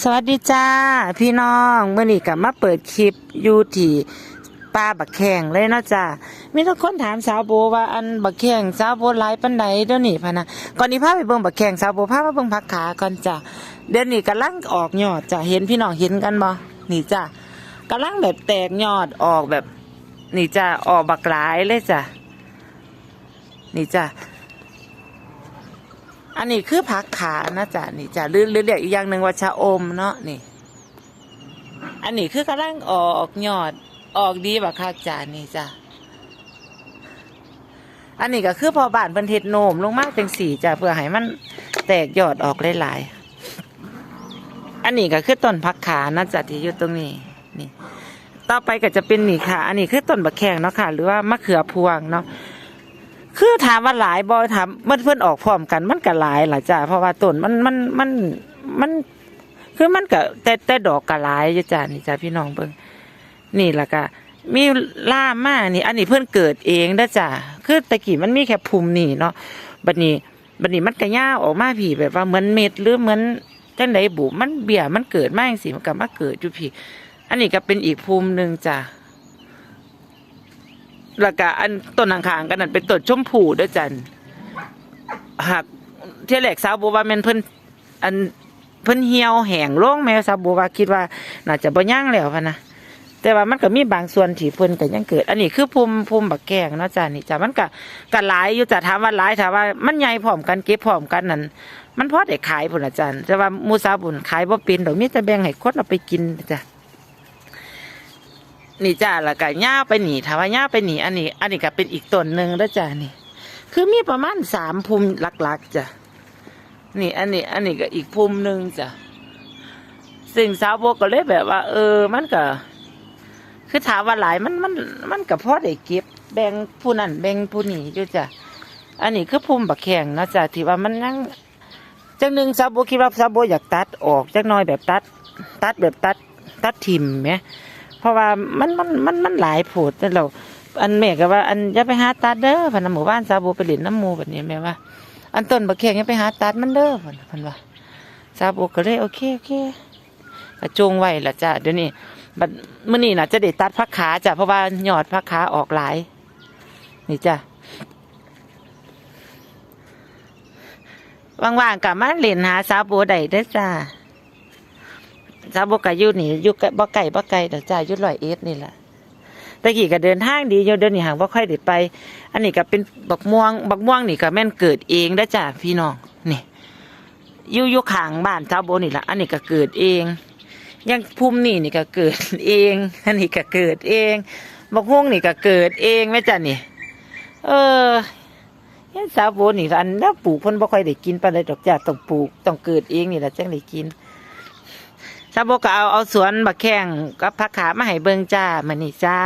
สวัสดีจ้า พี่น้องเมื่อนี้กลับมาเปิดคลิปอยู่ที่ป้าบักแข่งเลยเนาะจ้ามีทุกคนถามสาวโบว่าอันบักแข่งสาวโบไลฟ์ปันใดเดี๋ยวนี้พะนะก่อนนี้พาไปเบิ่งบักแข่งสาวโบพามาเบิ่งพักขาก่อนจ้าเดี๋ยวนี้กำลังออกยอดจ้าเห็นพี่น้องเห็นกันบ่นี่จ้ากำลังแบบแตกยอดออกแบบ นี่จ้าออกบักหลายเลยจ้านี่จ้า อันนี้คือผักขานะจ๊ะนี่จ้ะหรือหรือเรียกอีกอย่างหนึ่งว่าชะอมเนาะนี่ อันนี้คือกำลังออกยอดออกดีบักคักจ้ะนี่จ้ะอันนี้ก็คือพอบานเพิ่นเฮ็ดโนมลงมาจังสี่จ้ะเพื่อให้มันแตกยอดออกหลายๆอันนี้ก็คือต้นผักขานะจ๊ะที่อยู่ตรงนี้นี่ ต่อไปก็จะเป็นนี่ค่ะ อันนี้คือต้นบักแขงเนาะค่ะ หรือว่ามะเขือพวงเนาะ คือถามว่าหลายบอถามมันเพื่อนออกพร้อมกันมันก็หลายหล่ะจ้าเพราะว่าต้นมันมันมันมัน คือมันก็แต่แต่ดอกก็หลายจ้านี่จ้าพี่น้องเบิ่งนี่ล่ะก็มีล่ามานี่ อันนี้เพื่อนเกิดเองนะจ้าคือตะกี้มันมีแค่ภูมินี่เนาะบัดนี้บัดนี้มันก็ย่าออกมาผีแบบว่าเหมือนเม็ดหรือเหมือนจังไดบุมันเบี่ยมันเกิดมาจังซี่มันก็มาเกิดอยู่พี่อันนี้ก็เป็นอีกภูมิหนึ่งจ้า แล้วก็อันต้นข้างๆกันนั่นเป็นต้นชมพูด้วยจันหากเที่ยแรกสาวบัวว่าแม่นเพิ่นอันเพิ่นเหี่ยวแห้งลงแม่สาวบัวว่าคิดว่าน่าจะบ่ย่างแล้วพะนะแต่ว่ามันก็มีบางส่วนที่เพิ่นก็ยังเกิด อันนี้คือภูมิภูมิบักแกงเนาะจ้านี่จ้ามันก็ก็หลายอยู่จ้ะถามว่าหลายถามว่ามันใหญ่พร้อมกันเก็บพร้อมกันนั่นมันพอได้ขายพุ่นอาจารย์แต่ว่ามูสาบุญขายบ่เป็นดอกมีแต่แบ่งให้คนเอาไปกินจ้ะ นี่จ้าแล้วก็ย่าไปหนีถาว่าย่าไปหนีอันนี้ อันนี้ก็เป็นอีกต้นหนึ่งแล้วจ้านี่ คือมีประมาณสามภูมิหลักๆจ้ะนี่ อันนี้ อันนี้ก็อีกภูมิหนึ่งจ้ะสิ่งสาวโบก็เลยแบบว่า เออ มันก็ คือถามว่าหลายมันมันมันก็พอได้เก็บแบ่งผู้นั่นแบ่งผู้นี้อยู่จ้ะอันนี้คือภูมิบักแข่งนะจ้ะที่ว่ามันยังจังหนึ่งสาวโบคิดว่าสาวโบอยากตัดออกจักหน้อยแบบตัด ตัดแบบตัด ตัดทิมไหม เพราะว่ามันมันมันมันหลายโผดแต่เราอันแม่ก็ว่า อันอย่าไปหาตัดเด้อพันหมู่บ้านซาบูไปเล่นน้ำมูแบบนี้แม่ว่า อันต้นบักแข้งอย่าไปหาตัดมันเด้อพันพันว่าซาบูก็เลยโอเคโอเคก็จงไว้ละจ้ะเดี๋ยวนี้บัดมื้อนี้น่ะจะได้ตัดพักขาจ้ะเพราะว่าหยอดพักขาออกหลาย นี่จ้ะว่างๆกับมาเล่นหาซาบูได้เด้อจ้า ซาบกะอยู่นี่อยู่ใกล้บ่ไก่บ่ไก่เดี๋ยวจ่ายยุดร้อยเอสนี่แหละตะกี้ก็เดินทางดีอยู่เดินนี่ห่างบ่ค่อยได้ไป อันนี้ก็เป็นบักม่วง บักม่วงนี่ก็แม่นเกิดเองนะจ้ะพี่น้องนี่อยู่อยู่ขางบ้านชาโบนี่ละอันนี้ก็เกิดเองยังภูมินี่นี่ก็เกิดเอง อันนี้ก็เกิดเองบักม่วงนี่ก็เกิดเองแม่จ้ะนี่ เออยังสาวโบนี่อันนั้นปลูกเพิ่นบ่ค่อยได้กินปานใดดอกจ้ะต้องปลูกต้องเกิดเองนี่ละจังได้กิน ซาโบก็เอาเอาสวนบักแข้งกับผักขามาให้เบิ่งจ้ามันนี่จ้า